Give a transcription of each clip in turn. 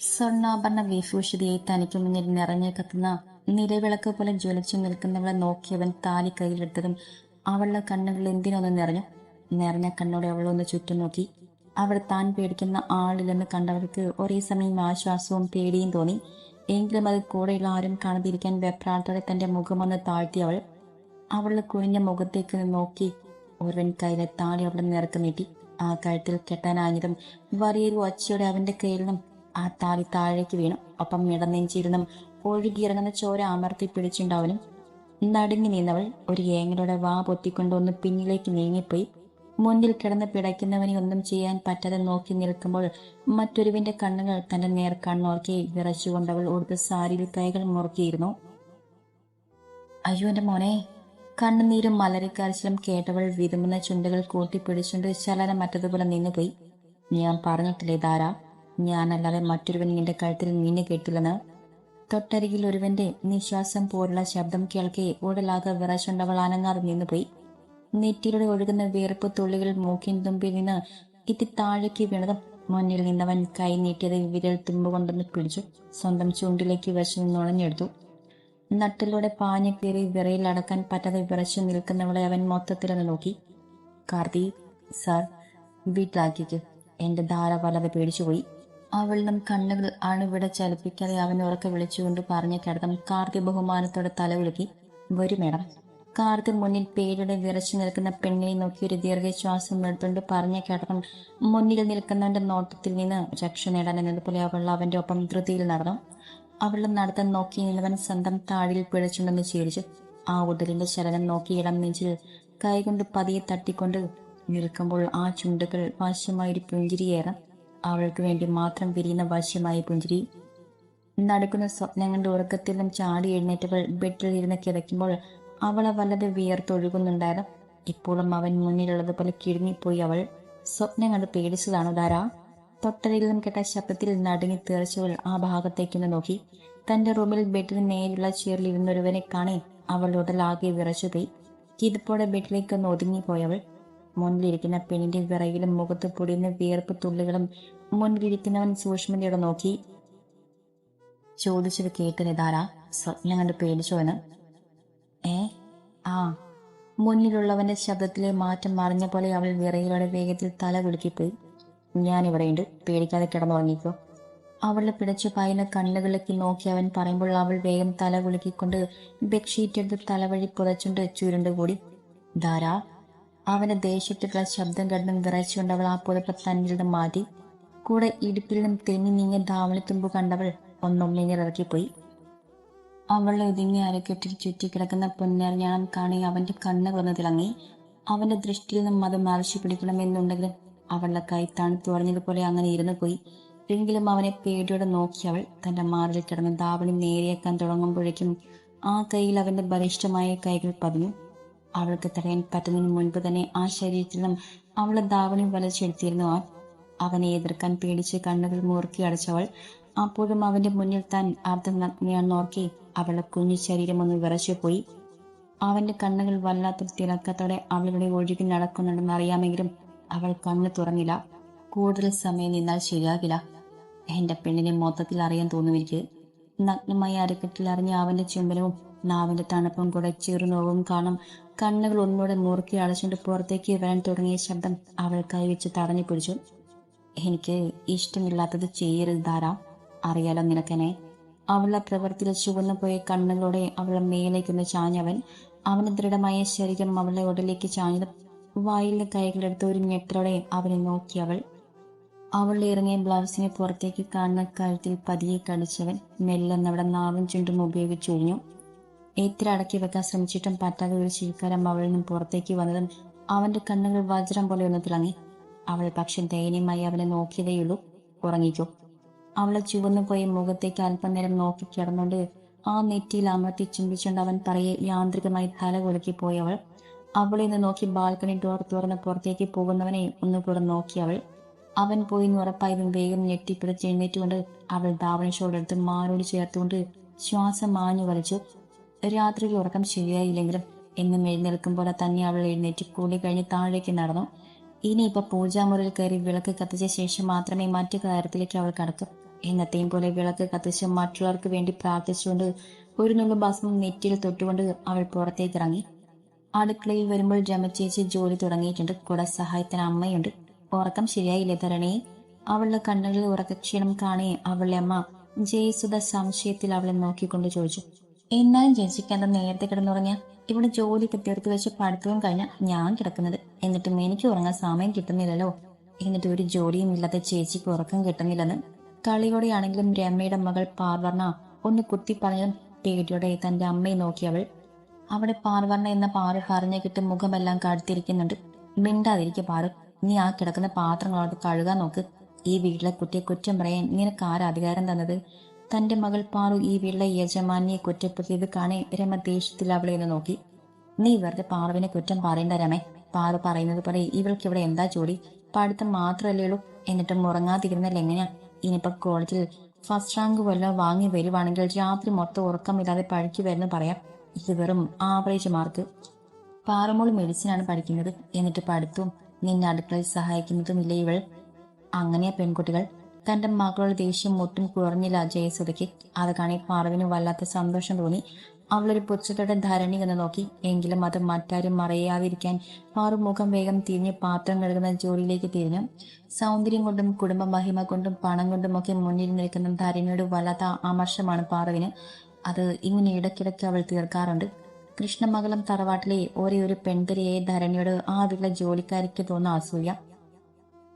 സ്വർണാഭരണ വിഭൂഷിതയായി തനിക്ക് മുന്നിൽ നിറഞ്ഞു കത്തുന്ന നിലവിളക്ക് പോലെ ജ്വലിച്ചു നിൽക്കുന്നവളെ നോക്കിയവൻ താലി കയ്യിലെടുത്തതും അവളുടെ കണ്ണുകൾ എന്തിനൊന്ന് നിറഞ്ഞു. നിറഞ്ഞ കണ്ണോടെ അവളൊന്ന് ചുറ്റും നോക്കി അവൾ താൻ പേടിക്കുന്ന ആളില്ലെന്ന് കണ്ടവർക്ക് ഒരേ സമയം ആശ്വാസവും പേടിയും തോന്നി. എങ്കിലും അത് കൂടെയുള്ള ആരും കാണാതിരിക്കാൻ വെപ്രാളത്തോടെ തന്റെ മുഖമൊന്ന് താഴ്ത്തി അവൾ അവളുടെ കുഴിഞ്ഞ മുഖത്തേക്ക് നോക്കി. ഒരുവൻ കയ്യിലെ താളി അവളുടെ നിറക്ക് നീട്ടി. ആ കഴുത്തിൽ കെട്ടാനാഞ്ഞതും വലിയൊരു ഒച്ചയോടെ അവന്റെ കയ്യിൽ നിന്നും ആ താളി താഴേക്ക് വീണു. ഒപ്പം ഇടനെഞ്ചിരുന്നും ഒഴുകിയിറങ്ങുന്ന ചോര അമർത്തി പിടിച്ചുണ്ടാവനും നടുങ്ങി നിന്നവൾ ഒരു ഏങ്ങലോടെ വാ പൊത്തിക്കൊണ്ട് ഒന്ന് പിന്നിലേക്ക് നീങ്ങിപ്പോയി. മുന്നിൽ കിടന്ന് പിടയ്ക്കുന്നവനെ ഒന്നും ചെയ്യാൻ പറ്റാതെ നോക്കി നിൽക്കുമ്പോൾ മറ്റൊരുവിന്റെ കണ്ണുകൾ തന്റെ നേർ കണ്ണോർക്കി വിറച്ചുകൊണ്ടവൾ ഉടുത്ത സാരിയിൽ കൈകൾ മുറുക്കിയിരുന്നു. അയ്യോ എന്റെ മോനെ കണ്ണുനീരും മലരക്കാരച്ചിലും കേട്ടവൾ വിതുമ്പുന്ന ചുണ്ടുകൾ കൂട്ടിപ്പിടിച്ചുകൊണ്ട് ചലനമറ്റതുപോലെ നിന്നുപോയി. ഞാൻ പറഞ്ഞിട്ടില്ലേ ധാര ഞാനല്ലാതെ മറ്റൊരുവൻ നിന്റെ കഴുത്തിൽ നിന്നെ കേട്ടില്ലെന്ന്? തൊട്ടരികിൽ ഒരുവന്റെ നിശ്വാസം പോലുള്ള ശബ്ദം കേൾക്കെ ഉടലാകെ വിറച്ചുണ്ടവൾ അനങ്ങാതെ നിന്നുപോയി നെറ്റിയിലൂടെ ഒഴുകുന്ന വിയർപ്പ് തുള്ളികൾ മൂക്കിൻ തുമ്പിൽ നിന്ന് ഇത്തി താഴേക്ക് വീണതും മുന്നിൽ നിന്നവൻ കൈ നീട്ടിയത് വിരൽ തുമ്പ് കൊണ്ടൊന്ന് പിടിച്ചു സ്വന്തം ചുണ്ടിലേക്ക് വശം നുഴഞ്ഞെടുത്തു. നട്ടിലൂടെ പാഞ്ഞു കയറി വിറയിൽ അടക്കാൻ പറ്റാതെ വിറച്ചു നിൽക്കുന്നവളെ അവൻ മൊത്തത്തിലൊന്ന് നോക്കി. കാർത്തി സാർ വീട്ടിലാക്കിക്ക്. എന്റെ ധാര വല്ലാതെ പേടിച്ചുപോയി. അവളും കണ്ണുകൾ അണുവിട ചലിപ്പിക്കാതെ അവൻ ഉറക്കെ വിളിച്ചുകൊണ്ട് പറഞ്ഞ കിടത്തം കാർത്തി ബഹുമാനത്തോടെ തലവിളുക്കി വരും മേഡം. കാർത്തി മുന്നിൽ പേരുടെ വിറച്ചു നിൽക്കുന്ന പെണ്ണിനെ നോക്കി ഒരു ദീർഘശ്വാസം എടുത്തുകൊണ്ട് പറഞ്ഞ കിടത്തം മുന്നിൽ നിൽക്കുന്നവന്റെ നോട്ടത്തിൽ നിന്ന് രക്ഷ നേടാൻ എന്നതുപോലെ അവൾ അവന്റെ ഒപ്പം ധൃതിയിൽ നടന്നു. അവളുടെ നടത്തം നോക്കി നിന്നവൻ സ്വന്തം താഴിൽ പിഴച്ചുണ്ടെന്ന് ചിരിച്ചു ആ ഉടലിന്റെ ശരണം നോക്കി ഇടം നെഞ്ചിൽ കൈകൊണ്ട് പതിയെ തട്ടിക്കൊണ്ട് നിൽക്കുമ്പോൾ ആ ചുണ്ടുകൾ വാശമായൊരു പുഞ്ചിരിയേറെ. അവൾക്ക് വേണ്ടി മാത്രം വിരിയുന്ന വശ്യമായ പുഞ്ചിരി. നടക്കുന്ന സ്വപ്നങ്ങളുടെ ഉറക്കത്തിൽ നിന്നും ചാടി എഴുന്നേറ്റവൾ ബെഡിൽ ഇരുന്ന് കിടക്കുമ്പോൾ അവളെ വല്ലത് വിയർത്തൊഴുകുന്നുണ്ടായിരുന്നു ഇപ്പോഴും അവൻ മുന്നിലുള്ളതുപോലെ കിഴുങ്ങിപ്പോയി അവൾ. സ്വപ്നം കണ്ട് പേടിച്ചതാണോ ധാരാ? നിന്നും കേട്ട ശബ്ദത്തിൽ നടുങ്ങി തീർച്ചവൾ ആ ഭാഗത്തേക്കൊന്ന് നോക്കി. തന്റെ റൂമിൽ ബെഡിന് നേരെയുള്ള ചേറിൽ ഇരുന്നൊരുവനെ കാണി അവൾ ഉടലാകെ വിറച്ചുപോയി. കിതപ്പോടെ ബെഡിലേക്ക് ഒന്ന് ഒതുങ്ങിപ്പോയവൾ മുന്നിലിരിക്കുന്ന പെണ്ണിന്റെ വിറയിലും മുഖത്ത് പൊടിയുന്ന വിയർപ്പ് തുള്ളികളും മുന്നിലിരിക്കുന്നവൻ സൂക്ഷ്മതയോടെ നോക്കി. ചോദിച്ചത് കേട്ടില്ല ധാരാ സ്വപ്നം കണ്ട് പേടിച്ചോ എന്ന്. ഏ ആ. മുന്നിലുള്ളവന്റെ ശബ്ദത്തിലെ മാറ്റം മറിഞ്ഞ പോലെ അവൾ വിറയിലൂടെ വേഗത്തിൽ തല കുലുക്കിപ്പോയി. ഞാൻ ഇവിടെയുണ്ട് പേടിക്കാതെ കിടന്നുറങ്ങിക്കോ. അവളെ പിടച്ചു പായുന്ന കണ്ണുകളിലേക്ക് നോക്കി അവൻ പറയുമ്പോൾ അവൾ വേഗം തല കുലുക്കിക്കൊണ്ട് ബെഡ്ഷീറ്റ് എടുത്ത് തലവഴി പുതച്ചുകൊണ്ട് ചുരുണ്ട് കൂടി. ധാരാ അവന്റെ ദേഷ്യപ്പെട്ടിട്ടുള്ള ശബ്ദം കണ്ടും വിറച്ചുകൊണ്ട് അവൾ ആ പുതപ്പ് തന്നിൽ മാറ്റി. കൂടെ ഇടുപ്പിൽ നിന്നും തെന്നി നീങ്ങിയ ധാവളിത്തുമ്പ് കണ്ടവൾ ഒന്നൊന്നിറക്കിപ്പോയി അവളെ ഒതുങ്ങി അരക്കെട്ടിൽ ചുറ്റിക്കിടക്കുന്ന പൊന്നറിഞ്ഞാണം കാണി അവന്റെ കണ്ണുകളൊന്ന് തിളങ്ങി അവന്റെ ദൃഷ്ടിയിൽ നിന്നും അത് മറിച്ചു പിടിക്കണമെന്നുണ്ടെങ്കിലും അവളുടെ കൈ തണുത്തുറഞ്ഞതുപോലെ അങ്ങനെ ഇരുന്നു പോയി. എങ്കിലും അവനെ പേടിയോടെ നോക്കി അവൾ തന്റെ മാറിൽ കിടന്ന് ധാവളി നേരിയേക്കാൻ തുടങ്ങുമ്പോഴേക്കും ആ കൈയിൽ അവന്റെ ബലിഷ്ഠമായ കൈകൾ പതിഞ്ഞു. അവൾക്ക് തടയാൻ പറ്റുന്നതിന് മുൻപ് തന്നെ ആ ശരീരത്തിൽ നിന്നും അവളെ ദാവണി വലച്ചെടുത്തിരുന്നു അവൻ അവനെ എതിർക്കാൻ പേടിച്ച് കണ്ണുകൾ മുറുക്കി അടച്ചവൾ. അപ്പോഴും അവന്റെ മുന്നിൽ താൻ അർദ്ധനഗ്നയാണെന്ന് ഓർക്കി അവളുടെ കുഞ്ഞു ശരീരം ഒന്ന് വിറച്ചു പോയി. അവന്റെ കണ്ണുകൾ വല്ലാത്തൊരു തിളക്കത്തോടെ അവളുടെ ഒഴുകി നടക്കുന്നുണ്ടെന്ന് അറിയാമെങ്കിലും അവൾ കണ്ണു തുറന്നില്ല. കൂടുതൽ സമയം നിന്നാൽ ശരിയാകില്ല. എന്റെ പെണ്ണിനെ മൊത്തത്തിൽ അറിയാൻ തോന്നുമെനിക്ക് നഗ്നമായ അരക്കെട്ടിൽ അറിഞ്ഞ അവന്റെ ചുംബനവും നാവിന്റെ തണുപ്പും കൂടെ ചെറുനോവും കാണും. കണ്ണുകൾ ഒന്നുകൂടെ മുറുക്കി അടച്ചുകൊണ്ട് പുറത്തേക്ക് വരാൻ തുടങ്ങിയ ശബ്ദം അവൾ കൈവച്ച് തടഞ്ഞു പിടിച്ചു. എനിക്ക് ഇഷ്ടമില്ലാത്തത് ചെയ്യരുത് ധാരാ. അറിയാലോ നിനക്കനെ അവളുടെ പ്രവൃത്തിയിൽ ചുവന്നു പോയ കണ്ണുകളോടെ അവളെ മേലേക്കൊന്ന് ചാഞ്ഞവൻ. അവന് ദൃഢമായ ശരീരം അവളുടെ ഉടലേക്ക് ചാഞ്ഞത് വായിലെ കൈകളെടുത്ത് ഒരു ഞെട്ടലോടെ അവനെ നോക്കി അവൾ. അവളുടെ ഇറങ്ങിയ ബ്ലൗസിനെ പുറത്തേക്ക് കാണുന്ന കഴുത്തിൽ പതിയെ കടിച്ചവൻ മെല്ലെന്നവിടെ നാവും ചുണ്ടും ഉപയോഗിച്ച് അടക്കി വെക്കാൻ ശ്രമിച്ചിട്ടും പറ്റാതെ ഒരു ചീക്കാരം അവളിൽ നിന്നും പുറത്തേക്ക് വന്നതും അവന്റെ കണ്ണുകൾ വജ്രം പോലെ ഒന്ന് തിളങ്ങി. അവൾ പക്ഷെ ദയനീയമായി അവനെ നോക്കിയതേയുള്ളൂ. ഉറങ്ങിക്കോ. അവളെ ചുവന്നു പോയ മുഖത്തേക്ക് അല്പനേരം നോക്കി കിടന്നുകൊണ്ട് ആ നെറ്റിയിൽ അമർത്തി ചുംബിച്ചുകൊണ്ട് അവൻ പറയെ യാന്ത്രികമായി തല പോയി പോയവൾ അവളെ നിന്ന് നോക്കി ബാൽക്കണി ഡോർ തുറന്ന് പുറത്തേക്ക് പോകുന്നവനെ ഒന്നുകൂടെ നോക്കി അവൾ. അവൻ പോയി ഉറപ്പായതും വേഗം ഞെട്ടിപ്പിടിച്ച് എഴുന്നേറ്റുകൊണ്ട് അവൾ ധാവണിഷോടെടുത്ത് മാറോട് ചേർത്തുകൊണ്ട് ശ്വാസം മാഞ്ഞു വലിച്ചു. രാത്രിയിൽ ഉറക്കം ശരിയായില്ലെങ്കിലും എന്നും എഴുന്നേൽക്കും പോലെ തന്നെ അവൾ എഴുന്നേറ്റ് കൂടി കഴിഞ്ഞ് താഴേക്ക് നടന്നു. ഇനിയിപ്പോൾ പൂജാമുറിയിൽ കയറി വിളക്ക് കത്തിച്ച ശേഷം മാത്രമേ മറ്റു കാര്യത്തിലേക്ക് അവൾ കടക്കൂ. എന്നത്തെയും പോലെ വിളക്ക് കത്തിച്ച് മറ്റുള്ളവർക്ക് വേണ്ടി പ്രാർത്ഥിച്ചുകൊണ്ട് ഒരു നുള്ളു ഭസ്മം നെറ്റിയിൽ തൊട്ടുകൊണ്ട് അവൾ പുറത്തേക്ക് ഇറങ്ങി. അടുക്കളയിൽ വരുമ്പോൾ രമചേച്ചി ജോലി തുടങ്ങിയിട്ടുണ്ട്. കൂടെ സഹായത്തിന് അമ്മയുണ്ട്. ഉറക്കം ശരിയായില്ലേ ധരണിയെ അവളുടെ കണ്ണുകളിൽ ഉറക്കക്ഷീണം കാണേ അവളുടെ അമ്മ ജയസുധ സംശയത്തിൽ അവളെ നോക്കിക്കൊണ്ട് ചോദിച്ചു. എന്നാലും ചേച്ചിക്ക് എന്താ നേരത്തെ കിടന്നുറങ്ങിയ ഇവിടെ ജോലിയൊക്കെ തീർത്ത് വെച്ച് പഠിത്തവും കഴിഞ്ഞ ഞാൻ കിടക്കുന്നത്. എന്നിട്ടും എനിക്ക് ഉറങ്ങാൻ സമയം കിട്ടുന്നില്ലല്ലോ. എന്നിട്ട് ഒരു ജോലിയും ഇല്ലാത്ത ചേച്ചിക്ക് ഉറക്കം കിട്ടുന്നില്ലെന്ന്. കളിയോടെയാണെങ്കിലും രമയുടെ മകൾ പാർവർണ ഒന്ന് കുത്തി പറഞ്ഞതും പേടിയോടെ തന്റെ അമ്മയെ നോക്കി അവൾ. അവിടെ പാർവർണ എന്ന പാറു പറഞ്ഞു കിട്ടും മുഖമെല്ലാം കടുത്തിരിക്കുന്നുണ്ട് മിണ്ടാതിരിക്കുക പാറു. നീ ആ കിടക്കുന്ന പാത്രങ്ങളോട് കഴുകാൻ നോക്ക്. ഈ വീട്ടിലെ കുട്ടിയെ കുറ്റം പറയാൻ നിനക്ക് ആരാധികാരം തന്നത്? തന്റെ മകൾ പാറു ഈ വിള്ള യജമാനിയെ കുറ്റപ്പെടുത്തിയത് കാണെ രമ ദേഷ്യത്തിൽ അവളെ ഒന്ന് നോക്കി. നീ വെറുതെ പാറുവിനെ കുറ്റം പറയണ്ട രമേ. പാറു പറയുന്നത് പോലെ ഇവൾക്ക് ഇവിടെ എന്താ ജോലി? പഠിത്തം മാത്രമല്ലേ ഉള്ളൂ എന്നിട്ടും ഉറങ്ങാതിരുന്നല്ല എങ്ങനെയാ? ഇനിയിപ്പോ കോളേജിൽ ഫസ്റ്റ് റാങ്ക് വല്ലതും വാങ്ങി വരുവാണെങ്കിൽ രാത്രി മൊത്തം ഉറക്കമില്ലാതെ പഴിക്ക് വരുന്നു പറയാം. ഇത് വെറും ആവറേജ് മാർക്ക്. പാറമോൾ മെഡിസിനാണ് പഠിക്കുന്നത്. എന്നിട്ട് പഠിത്തവും നിന്നെ അടുക്കളയിൽ സഹായിക്കുന്നതുമില്ല ഇവൾ? അങ്ങനെയാ പെൺകുട്ടികൾ. തന്റെ മകളുടെ ദേഷ്യം ഒട്ടും കുറഞ്ഞില്ല ജയസുധയ്ക്ക് അത് കാണി പാർവിന് വല്ലാത്ത സന്തോഷം തോന്നി. അവളൊരു പുച്ഛത്തോടെ ധരണി എന്ന് നോക്കി. എങ്കിലും അത് മറ്റാരും മറയാതിരിക്കാൻ പാറു മുഖം വേഗം തിരിഞ്ഞ് പാത്രം കഴുകുന്ന ജോലിയിലേക്ക് തിരിഞ്ഞു. സൗന്ദര്യം കൊണ്ടും കുടുംബ മഹിമ കൊണ്ടും പണം കൊണ്ടും ഒക്കെ മുന്നിൽ നിൽക്കുന്ന ധരണിയുടെ വല്ലാത്ത ആമർഷമാണ് പാറുവിന് അത് ഇങ്ങനെ ഇടയ്ക്കിടയ്ക്ക് അവൾ തീർക്കാറുണ്ട്. കൃഷ്ണമംഗലം തറവാട്ടിലെ ഒരേ ഒരു പെൺതിരയെ ധരണിയോട് ആ വീട്ടിലെ ജോലിക്കാരിക്ക് തോന്നുന്ന അസൂയ.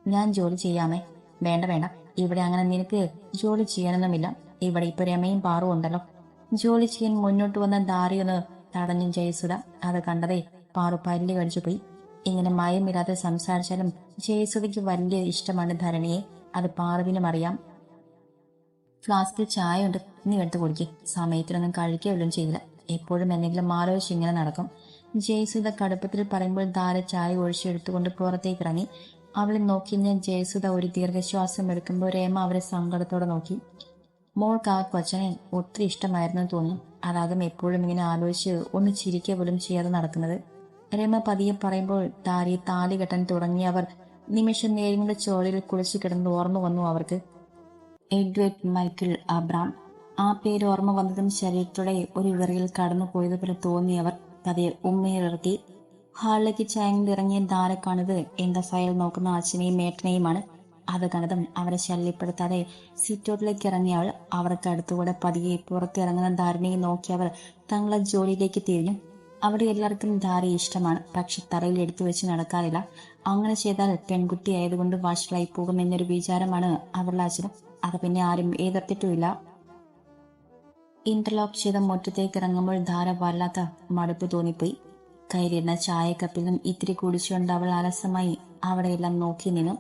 ഞാൻ ജോലി ചെയ്യാമേ. വേണ്ട വേണ്ട. ഇവിടെ അങ്ങനെ നിനക്ക് ജോലി ചെയ്യാനൊന്നുമില്ല ഇവിടെ ഇപ്പൊ രമയും പാറും ഉണ്ടല്ലോ. ജോലി ചെയ്യാൻ മുന്നോട്ട് വന്ന ദാരിയൊന്ന് തടഞ്ഞു ജയസുധ. അത് കണ്ടതേ പാറു പല്ല് കടിച്ചു പോയി. ഇങ്ങനെ മയമില്ലാതെ സംസാരിച്ചാലും ജയസുധയ്ക്ക് വലിയ ഇഷ്ടമാണ് ധരണിയെ. അത് പാറുവിനും അറിയാം. ഫ്ലാസ്കിൽ ചായ ഉണ്ട് നീ എടുത്ത് കുടിക്കും. സമയത്തിനൊന്നും കഴിക്കുകയും ചെയ്യില്ല എപ്പോഴും എന്തെങ്കിലും ആലോചിച്ച് ഇങ്ങനെ നടക്കും. ജയസുധ കടുപ്പത്തിൽ പറയുമ്പോൾ ധാര ചായ ഒഴിച്ചെടുത്തുകൊണ്ട് പുറത്തേക്ക് ഇറങ്ങി. അവളെ നോക്കി ഞാൻ ജയസുധ ഒരു ദീർഘശ്വാസം എടുക്കുമ്പോൾ രേമ അവരെ സങ്കടത്തോടെ നോക്കി. മോൾക്ക് ആ കൊച്ചനെ ഒത്തിരി ഇഷ്ടമായിരുന്നു തോന്നും അതാകും എപ്പോഴും ഇങ്ങനെ ആലോചിച്ച് ഒന്ന് ചിരിക്കുക പോലും ചെയ്യാതെ നടക്കുന്നത്. രേമ പതിയെ പറയുമ്പോൾ താരി താലി കെട്ടാൻ തുടങ്ങിയവർ നിമിഷം നേരങ്ങളുടെ ചോരയിൽ കുളിച്ചു കിടന്ന് ഓർമ്മ വന്നു അവർക്ക്. എഡ്വേർഡ് മൈക്കിൾ അബ്രാം ആ പേര് ഓർമ്മ വന്നതും ശരീരത്തോടെ ഒരു വിറയിൽ കടന്നു പോയതുപോലെ തോന്നിയവർ പതിയെ ഉമ്മയിലിറക്കി ഹാളിലേക്ക് ചായങ്ങൾ ഇറങ്ങിയ ധാര കാണുന്നത് എന്താ ഫയൽ നോക്കുന്ന അച്ഛനെയും മേട്ടനെയുമാണ് അത് കണ്ടതും അവരെ ശല്യപ്പെടുത്താതെ സിറ്റോട്ടിലേക്ക് ഇറങ്ങിയ അവൾ അവർക്ക് അടുത്തുകൂടെ പതിയെ പുറത്തിറങ്ങുന്ന ധാരണയെ നോക്കിയവർ തങ്ങളെ ജോലിയിലേക്ക് തിരിഞ്ഞു. അവിടെ എല്ലാവർക്കും ധാര ഇഷ്ടമാണ്. പക്ഷെ തറയിൽ എടുത്തു വെച്ച് നടക്കാറില്ല. അങ്ങനെ ചെയ്താൽ പെൺകുട്ടി ആയതുകൊണ്ട് വഷളായി പോകുമെന്നൊരു വിചാരമാണ് അവരുടെ അച്ഛനും. അത് പിന്നെ ആരും എതിർത്തിട്ടുമില്ല. ഇന്റർലോക്ക് ചെയ്ത മുറ്റത്തേക്ക് ഇറങ്ങുമ്പോൾ ധാര വല്ലാത്ത മടുപ്പ് തോന്നിപ്പോയി. കയ്യിലിരുന്ന ചായക്കപ്പിലും ഇത്തിരി കുടിച്ചുകൊണ്ട് അവൾ അലസമായി അവിടെയെല്ലാം നോക്കി നിന്നു.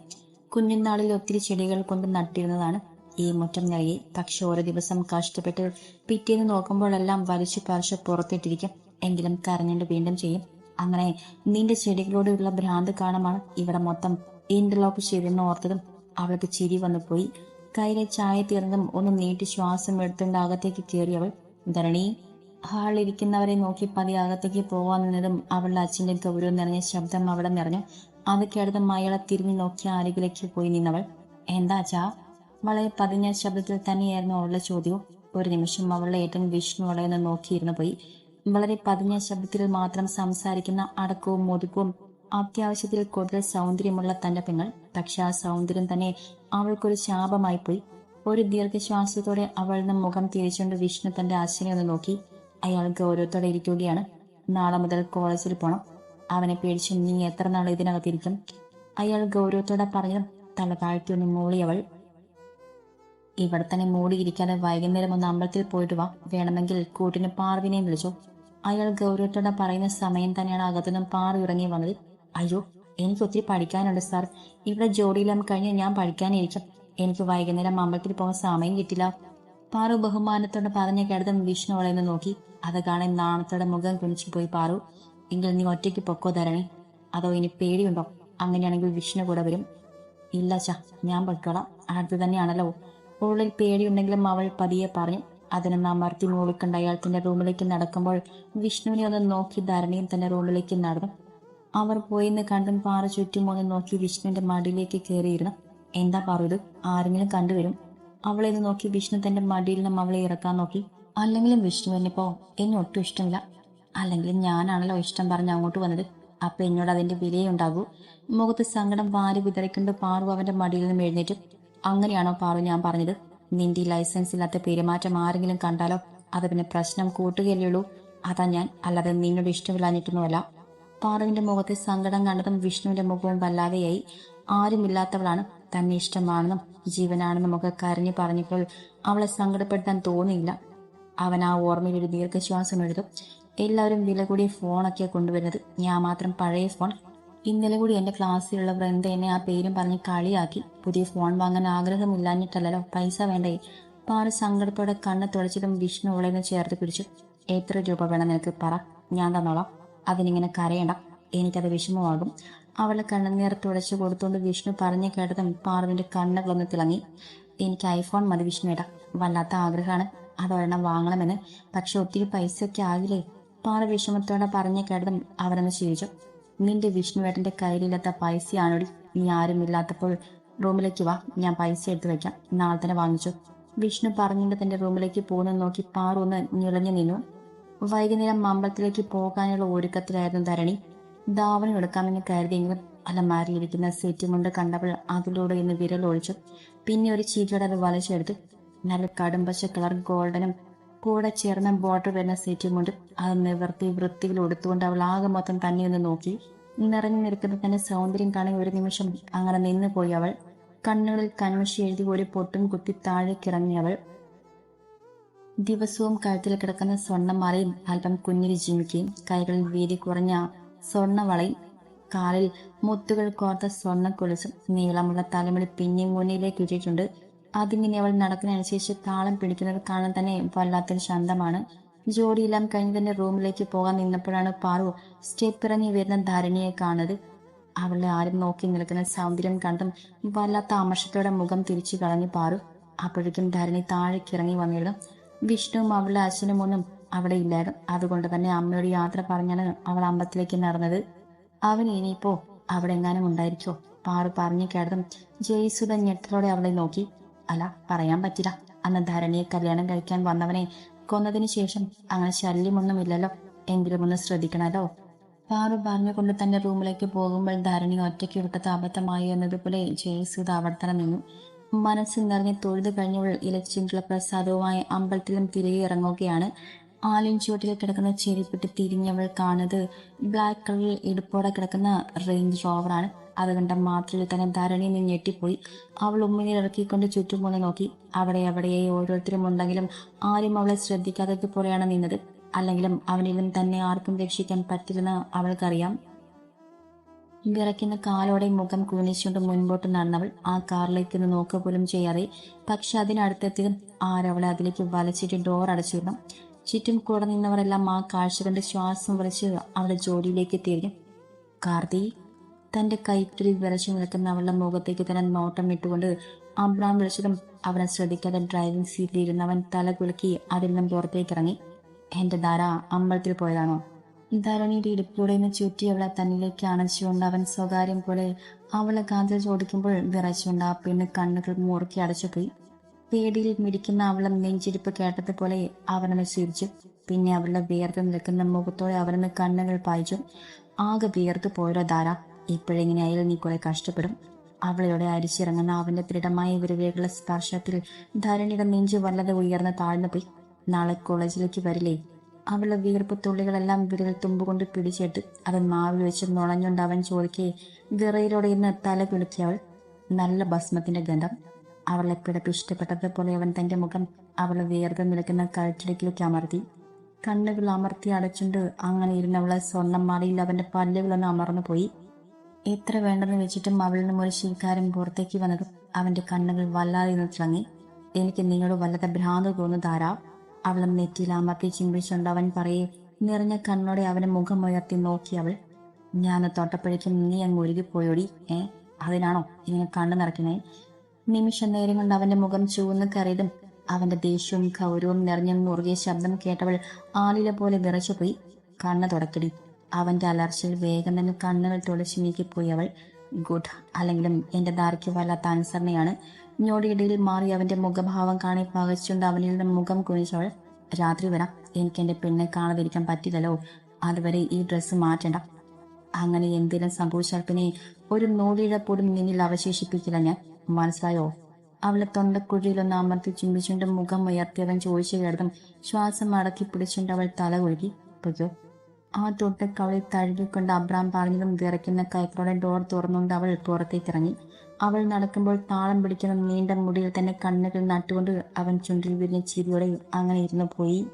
കുഞ്ഞുനാളിൽ ഒത്തിരി ചെടികൾ കൊണ്ട് നട്ടിരുന്നതാണ് ഈ മുറ്റം നിറയെ. പക്ഷെ ഓരോ ദിവസം കഷ്ടപ്പെട്ട് പിറ്റേന്ന് നോക്കുമ്പോഴെല്ലാം വലിച്ചു പറിച്ച് പുറത്തിട്ടിരിക്കും. എങ്കിലും കരഞ്ഞുകൊണ്ട് വീണ്ടും ചെയ്യും. അങ്ങനെ നിന്റെ ചെടികളോടുള്ള ഭ്രാന്ത് കാണമാണ് ഇവിടെ മൊത്തം ഇന്റർലോക്ക് ചെയ്തെന്ന് ഓർത്തതും അവൾക്ക് ചിരി വന്നു പോയി കയ്യിലെ ചായ തീർന്നതും ഒന്ന് നീട്ടി ശ്വാസം എടുത്തുകൊണ്ട് അകത്തേക്ക് കയറി അവൾ ധരണി ഹാളിലിരിക്കുന്നവരെ നോക്കി പതി അകത്തേക്ക് പോവാൻ നിന്നതും അവളുടെ അച്ഛന്റെ ഗൗരവം നിറഞ്ഞ ശബ്ദം അവിടെ നിറഞ്ഞു. അത് കേട്ടത് മയളെ തിരിഞ്ഞു നോക്കി അരികിലേക്ക് പോയി നിന്നവൾ. എന്താ ചാ വളരെ പതിഞ്ഞ ശബ്ദത്തിൽ തന്നെയായിരുന്നു അവളുടെ ചോദ്യവും. ഒരു നിമിഷം അവളുടെ ഏറ്റവും വിഷ്ണു അവളെ ഒന്ന് നോക്കിയിരുന്നു പോയി. വളരെ പതിഞ്ഞ ശബ്ദത്തിൽ മാത്രം സംസാരിക്കുന്ന അടക്കവും ഒതുക്കവും അത്യാവശ്യത്തിൽ കൂടുതൽ സൗന്ദര്യമുള്ള തന്റെ പെങ്ങൾ. പക്ഷെ ആ സൗന്ദര്യം തന്നെ അവൾക്കൊരു ശാപമായി പോയി. ഒരു ദീർഘശ്വാസത്തോടെ അവൾ മുഖം തിരിച്ചുകൊണ്ട് വിഷ്ണു തന്റെ അച്ഛനെ ഒന്ന് നോക്കി. അയാൾ ഗൗരവത്തോടെ ഇരിക്കുകയാണ്. നാളെ മുതൽ കോളേജിൽ പോണം. അവനെ പേടിച്ച് നീ എത്ര നാൾ ഇതിനകത്തിരിക്കും? അയാൾ ഗൗരവത്തോടെ പറഞ്ഞു തല താഴ്ത്തിയൊന്ന് മൂളി മൂളിയവൾ ഇവിടെ തന്നെ മൂടിയിരിക്കാതെ വൈകുന്നേരം ഒന്ന് അമ്പലത്തിൽ പോയിട്ട് വാ. വേണമെങ്കിൽ കൂട്ടിന് പാർവിനെയും വിളിച്ചു. അയാൾ ഗൗരവത്തോടെ പറയുന്ന സമയം തന്നെയാണ് അകത്തുനിന്നും പാറി ഇറങ്ങി വന്നത്. അയ്യോ എനിക്ക് ഒത്തിരി പഠിക്കാനുണ്ട് സാർ. ഇവിടെ ജോലിയിലും കഴിഞ്ഞ് ഞാൻ പഠിക്കാനിരിക്കും. എനിക്ക് വൈകുന്നേരം അമ്പലത്തിൽ പോകാൻ സമയം കിട്ടില്ല. പാറു ബഹുമാനത്തോടെ പറഞ്ഞ കിടതും വിഷ്ണു അവളെ നോക്കി. അത് കാണാൻ നാണത്തോടെ മുഖം കുനിച്ചു പോയി പാറു. എങ്കിൽ നീ ഒറ്റയ്ക്ക് പൊക്കോ തരണേ അതോ ഇനി പേടിയുണ്ടോ? അങ്ങനെയാണെങ്കിൽ വിഷ്ണു കൂടെ വരും. ഇല്ല ചാ ഞാൻ പൊയ്ക്കോളാം. അടുത്ത് തന്നെയാണല്ലോ. ഉള്ളിൽ പേടിയുണ്ടെങ്കിലും അവൾ പതിയെ പറഞ്ഞു. അതിനൊന്ന് അമർത്തി മൂളിക്കണ്ട. അയാൾ തന്റെ റൂമിലേക്ക് നടക്കുമ്പോൾ വിഷ്ണുവിനെ ഒന്ന് നോക്കി ധരണിയും തന്റെ റൂമിലേക്ക് നടന്നു. അവർ പോയിന്ന് കണ്ടും പാറ ചുറ്റും ഒന്ന് നോക്കി വിഷ്ണുവിന്റെ മടിയിലേക്ക് കയറിയിരുന്നു എന്താ പറയത് ആരെങ്കിലും കണ്ടുവരും. അവളെ ഒന്ന് നോക്കി വിഷ്ണു തന്റെ മടിയിൽ നിന്നും അവളെ ഇറക്കാൻ നോക്കി. അല്ലെങ്കിലും വിഷ്ണുവിനിപ്പോ എന്നെ ഒട്ടും ഇഷ്ടമില്ല. അല്ലെങ്കിലും ഞാനാണല്ലോ ഇഷ്ടം പറഞ്ഞ് അങ്ങോട്ട് വന്നത്. അപ്പൊ എന്നോട് അതിന്റെ വിലയുണ്ടാകൂ? മുഖത്ത് സങ്കടം വാരി വിതറിക്കൊണ്ട് പാറു അവന്റെ മടിയിൽ നിന്നും എഴുന്നേറ്റ്. അങ്ങനെയാണോ പാറു ഞാൻ പറഞ്ഞത്? നിന്റെ ലൈസൻസ് ഇല്ലാത്ത പെരുമാറ്റം ആരെങ്കിലും കണ്ടാലോ? അത് പിന്നെ പ്രശ്നം കൂട്ടുകയല്ലേ ഉള്ളൂ. അതാ ഞാൻ. അല്ലാതെ നിന്നോട് ഇഷ്ടമില്ലാഞ്ഞിട്ടൊന്നുമല്ല. പാറുവിന്റെ മുഖത്തെ സങ്കടം കണ്ടതും വിഷ്ണുവിന്റെ മുഖവും വല്ലാതെയായി. ആരുമില്ലാത്തവളാണ് തന്നെ ഇഷ്ടമാണെന്നും ജീവനാണെന്നും ഒക്കെ കരഞ്ഞു പറഞ്ഞപ്പോൾ അവളെ സങ്കടപ്പെടുത്താൻ തോന്നിയില്ല. അവൻ ആ ഓർമ്മയിൽ ഒരു ദീർഘശ്വാസം എടുത്തു. എല്ലാവരും വില കൂടിയ ഫോണൊക്കെ കൊണ്ടുവരുന്നത്. ഞാൻ മാത്രം പഴയ ഫോൺ ഇന്നലെ കൂടി എന്റെ ക്ലാസ്സിലുള്ള വൃന്ദ എന്നെ ആ പേരും പറഞ്ഞ് കളിയാക്കി. പുതിയ ഫോൺ വാങ്ങാൻ ആഗ്രഹമില്ലാഞ്ഞിട്ടല്ലോ പൈസ വേണ്ടേ? പാറ സങ്കടത്തോടെ കണ്ണ് തുടച്ചതും വിഷ്ണു ഒന്ന് ചേർത്ത് പിടിച്ചു. എത്ര രൂപ വേണം നിനക്ക് പറ ഞാൻ തന്നോളാം. അതിനിങ്ങനെ കരയണ്ട. എനിക്കത് വിഷമമാകും. അവളെ കണ്ണുനീർ തുടച്ചു കൊടുത്തുകൊണ്ട് വിഷ്ണു പറഞ്ഞു കേട്ടതും പാറുവിന്റെ കണ്ണുകളൊന്ന് തിളങ്ങി. എനിക്ക് ഐഫോൺ മതി വിഷ്ണുവേടാ വല്ലാത്ത ആഗ്രഹമാണ്. അതൊരെണ്ണം വാങ്ങണമെന്ന്. പക്ഷെ ഒത്തിരി പൈസയൊക്കെ ആകില്ലേ പാറ വിഷമത്തോടെ പറഞ്ഞു കേട്ടതും അവരൊന്ന് ചിരിച്ചു. നിന്റെ വിഷ്ണുവേട്ടന്റെ കയ്യിലില്ലാത്ത പൈസയാണോടി? നീ ആരുമില്ലാത്തപ്പോൾ റൂമിലേക്ക് വാ. ഞാൻ പൈസ എടുത്തു വെക്കാം. നാളെ തന്നെ വാങ്ങിച്ചു. വിഷ്ണു പറഞ്ഞുകൊണ്ട് തന്റെ റൂമിലേക്ക് പോകുന്നത് നോക്കി പാറു ഒന്ന് ഞെളഞ്ഞു നിന്നു. വൈകുന്നേരം അമ്പലത്തിലേക്ക് പോകാനുള്ള ഒരുക്കത്തിലായിരുന്നു ധരണി. ധാവണി എടുക്കാമെന്ന് കരുതിയെങ്കിലും അലമാരിയിരിക്കുന്ന സെറ്റും കൊണ്ട് കണ്ടപ്പോൾ അതിലൂടെ ഇന്ന് വിരൽ ഒഴിച്ചു. പിന്നെ ഒരു ചീറ്റോടെ അത് വലിച്ചെടുത്തു നല്ല കടുംപശ കളർ ഗോൾഡനും കൂടെ ചേർന്ന ബോർഡർ വരുന്ന സെറ്റും കൊണ്ട് അത് നിവർത്തി വൃത്തിയിൽ ഉടുത്തുകൊണ്ട് അവൾ ആകെ മൊത്തം തന്നെ ഒന്ന് നോക്കി. നിറഞ്ഞു നിൽക്കുന്ന തന്നെ സൗന്ദര്യം കാണി ഒരു നിമിഷം അങ്ങനെ നിന്നു പോയി അവൾ. കണ്ണുകളിൽ കൺമശി എഴുതി ഒരു പൊട്ടും കുത്തി താഴേക്കിറങ്ങി അവൾ. ദിവസവും കഴുത്തിൽ കിടക്കുന്ന സ്വർണമാലയും അല്പം കുഞ്ഞിരി ജിമിക്കുകയും കൈകളിൽ വീതി കുറഞ്ഞ സ്വർണവളയും കാലിൽ മുത്തുകൾ കോർത്ത സ്വർണ കൊലുസും നീളമുള്ള തലമുടി പിന്നെയും മുന്നിലേക്ക് ഇട്ടിട്ടുണ്ട് അതിങ്ങനെ അവൾ നടക്കുന്നതനുസരിച്ച് താളം പിടിക്കുന്നത് കാണാൻ തന്നെ വല്ലാത്തൊരു ശാന്തമാണ്. ജോലിയെല്ലാം കഴിഞ്ഞ് തന്നെ റൂമിലേക്ക് പോകാൻ നിന്നപ്പോഴാണ് പാറു സ്റ്റെപ്പ് ഇറങ്ങി വരുന്ന ധരണിയെ കാണുന്നത്. അവളെ ആരും നോക്കി നിൽക്കുന്ന സൗന്ദര്യം കണ്ടും വല്ലാത്ത അമർഷത്തോടെ മുഖം തിരിച്ചു കളഞ്ഞു പാറു. അപ്പോഴേക്കും ധരണി താഴേക്കിറങ്ങി വന്നിരുന്നു. വിഷ്ണുവും അവളുടെ അച്ഛനും ഒന്നും അവിടെ ഇല്ലായിരുന്നു. അതുകൊണ്ട് തന്നെ അമ്മയോട് യാത്ര പറഞ്ഞാണ് അവൾ അമ്പലത്തിലേക്ക് നടന്നത്. അവൻ ഇനിയിപ്പോ അവിടെ എങ്ങാനും ഉണ്ടായിരിക്കോ പാറു പറഞ്ഞു കേട്ടതും ജയസുധ ഞെട്ടലോടെ അവളെ നോക്കി. അല്ല പറയാൻ പറ്റില്ല. അന്ന് ധരണിയെ കല്യാണം കഴിക്കാൻ വന്നവനെ കൊന്നതിന് ശേഷം അങ്ങനെ ശല്യമൊന്നുമില്ലല്ലോ. എങ്കിലും ഒന്ന് ശ്രദ്ധിക്കണല്ലോ. പാറു പറഞ്ഞുകൊണ്ട് തന്റെ റൂമിലേക്ക് പോകുമ്പോൾ ധരണി ഒറ്റയ്ക്ക് വിട്ടത് അബദ്ധമായി എന്നതുപോലെ ജയസുധ അവിടെ നിന്നു. മനസ്സ് നിറഞ്ഞ് തൊഴുത് കഴിഞ്ഞവൾ ഇലച്ചിന്റെ പ്രസാദവുമായി അമ്പലത്തിലും തിരികെ ഇറങ്ങുകയാണ് ആലിൻ ചുവട്ടിൽ കിടക്കുന്ന ചെരിപ്പിട്ട് തിരിഞ്ഞവൾ കാണുന്നത് ബ്ലാക്ക് കളറിൽ ഇടുപ്പോടെ കിടക്കുന്ന റേഞ്ച് റോവറാണ് അത് കണ്ട മാത്രയിൽ തന്നെ ധരണിയിൽ നിന്ന് ഞെട്ടിപ്പോയി. അവൾ ഉമ്മിനെ ഇറക്കിക്കൊണ്ട് ചുറ്റും ചുറ്റുമൂന്ന് നോക്കി. അവിടെ എവിടെയായി ഓരോരുത്തരും ഉണ്ടെങ്കിലും ആരും അവളെ ശ്രദ്ധിക്കാത്തത് പോലെയാണ് നിന്നത്. അല്ലെങ്കിലും അവനിലും തന്നെ ആർക്കും രക്ഷിക്കാൻ പറ്റില്ലെന്ന് അവൾക്കറിയാം. വിറയ്ക്കുന്ന കാലോടെ മുഖം കുനിച്ചുകൊണ്ട് മുൻപോട്ട് നടന്നവൾ ആ കാറിലേക്ക് ഒന്ന് നോക്കുക പോലും ചെയ്യാതെ പക്ഷെ അതിനടുത്തെത്തിയതും ആരവളെ അതിലേക്ക് വലിച്ചിട്ട് ഡോർ അടച്ചിരുന്നു. ചുറ്റും കൂടെ നിന്നവരെല്ലാം ആ കാഴ്ച കണ്ട് ശ്വാസം വലിച്ച് അവളുടെ ജോലിയിലേക്ക് തിരിഞ്ഞു. കാർത്തി തന്റെ കൈപ്പിടിൽ വിറച്ചു നിൽക്കുന്ന അവളുടെ മുഖത്തേക്ക് തന്നെ നോട്ടം ഇട്ടുകൊണ്ട് അബ്രാം വിളിച്ചതും അവനെ ശ്രദ്ധിക്കാതെ ഡ്രൈവിംഗ് സീറ്റിൽ ഇരുന്നവൻ തല കുലുക്കി അതിൽ നിന്നും പുറത്തേക്ക് ഇറങ്ങി. എന്റെ ധാര അമ്പലത്തിൽ പോയതാണോ? ധരണിയുടെ ഇടുപ്പിലൂടെ നിന്ന് ചുറ്റി അവളെ തന്നിലേക്ക് അണച്ചുകൊണ്ട് അവൻ സ്വകാര്യം പോലെ അവളെ കാതിൽ ചോദിക്കുമ്പോൾ വിറച്ചുകൊണ്ട് ആ പെണ്ണ് കണ്ണുകൾ മുറുക്കി അടച്ചുപോയി. പേടിയിൽ മിടിക്കുന്ന അവളെ നെഞ്ചിരിപ്പ് കേട്ടതുപോലെ അവനെ ചിരിച്ചു. പിന്നെ അവളുടെ വിയർത്ത് നിൽക്കുന്ന മുഖത്തോടെ അവനെന്ന് കണ്ണുകൾ പായിച്ചു. ആകെ വിയർത്ത് പോയൊരു ധാര. ഇപ്പോഴെങ്ങനെ ഇപ്പോഴെങ്ങനെയായാലും നീ കുറെ കഷ്ടപ്പെടും? അവളിലൂടെ അരിച്ചിറങ്ങുന്ന അവന്റെ ദൃഢമായ വിരവേകളുടെ സ്പർശത്തിൽ ധരണിയുടെ നെഞ്ച് വല്ലത് ഉയർന്ന് താഴ്ന്നു പോയി. നാളെ കോളേജിലേക്ക് വരില്ലേ? അവളുടെ വീർപ്പ് തുള്ളികളെല്ലാം വിരൽ തുമ്പുകൊണ്ട് പിടിച്ചിട്ട് അത് മാവിൽ വെച്ച് നുണഞ്ഞുകൊണ്ട് അവൻ ചോദിക്കേ വിറയിലൂടെ ഇന്ന് തല കുലുക്കി നല്ല ഭസ്മത്തിന്റെ ഗന്ധം. അവളെ പിടപ്പ് ഇഷ്ടപ്പെട്ടതുപോലെ അവൻ തന്റെ മുഖം അവളെ വേർതെ നിൽക്കുന്ന കഴുത്തിടക്കിലേക്ക് അമർത്തി കണ്ണുകൾ അമർത്തി അടച്ചുകൊണ്ട് അങ്ങനെ ഇരുന്നവളെ സ്വർണമാലയിൽ അവന്റെ പല്ലുകളൊന്ന് അമർന്നു പോയി. എത്ര വേണ്ടെന്ന് വെച്ചിട്ടും അവളിൽ നിന്നും ഒരു ശീകാരം പുറത്തേക്ക് വന്നതും അവന്റെ കണ്ണുകൾ വല്ലാതെ നിന്ന് തിളങ്ങി. എനിക്ക് നിങ്ങളോട് വല്ലാതെ ഭ്രാന്ത് തോന്നുന്നു ധാരാ. അവളും നെറ്റിയിൽ അമർത്തി ചിമ്പിച്ചുകൊണ്ട് അവൻ പറയെ നിറഞ്ഞ കണ്ണോടെ അവനെ മുഖം ഉയർത്തി നോക്കി അവൾ. ഞാൻ തൊട്ടപ്പോഴേക്കും നീ അങ്ങ് ഒരുകിപ്പോയോടി ഏ? അതിനാണോ ഇങ്ങനെ കണ്ണു നിറയ്ക്കുന്നേ? നിമിഷ നേരം കൊണ്ട് അവന്റെ മുഖം ചുവന്ന് കറിയതും അവന്റെ ദേഷ്യവും ഗൗരവവും നിറഞ്ഞ മുറുകിയ ശബ്ദം കേട്ടവൾ ആളിലെ പോലെ വിറച്ചുപോയി. കണ്ണ് തുടക്കടി. അവന്റെ അലർച്ചയിൽ വേഗം തന്നെ കണ്ണുകൾ തുളച്ചു നീക്കിപ്പോയി അവൾ. ഗുഡ്. അല്ലെങ്കിലും എന്റെ ദാർക്ക് വല്ലാത്ത അനുസരണയാണ്. ഞൊടിയിടയിൽ മാറി അവന്റെ മുഖഭാവം കാണി പകച്ചുകൊണ്ട് അവനിൽ നിന്ന് മുഖം കുനിച്ചവൾ രാത്രി വരാം. എനിക്ക് എന്റെ പെണ്ണെ കാണാതിരിക്കാൻ പറ്റില്ലല്ലോ. അതുവരെ ഈ ഡ്രസ്സ് മാറ്റണ്ട. അങ്ങനെ എന്തെങ്കിലും സംഭവിച്ചാൽ പിന്നെ ഒരു നൂലിഴ പോലും നിന്നിൽ അവശേഷിപ്പിക്കില്ല ഞാൻ. മനസ്സിലായോ? അവളെ തൊണ്ടക്കുഴിയിലൊന്ന് അമർത്തി ചുംബിച്ചുകൊണ്ട് മുഖം ഉയർത്തിയവൻ ചോദിച്ചു കേട്ടതും ശ്വാസം അടക്കി പിടിച്ചുകൊണ്ട് അവൾ തല കൊഴുകി പൊയ്യോ ആ അവളെ തഴുകിക്കൊണ്ട് അബ്രാം പറഞ്ഞതും വിറയ്ക്കുന്ന കൈക്കളോടെ ഡോർ തുറന്നുകൊണ്ട് അവൾ പുറത്തേക്ക് ഇറങ്ങി. അവൾ നടക്കുമ്പോൾ താളം പിടിക്കുന്ന നീണ്ട മുടിയിൽ തന്നെ കണ്ണുകൾ നട്ടുകൊണ്ട് അവൻ ചുണ്ടിൽ വിരിഞ്ഞ ചിരിയോടെ അങ്ങനെ ഇരുന്നു പോയി.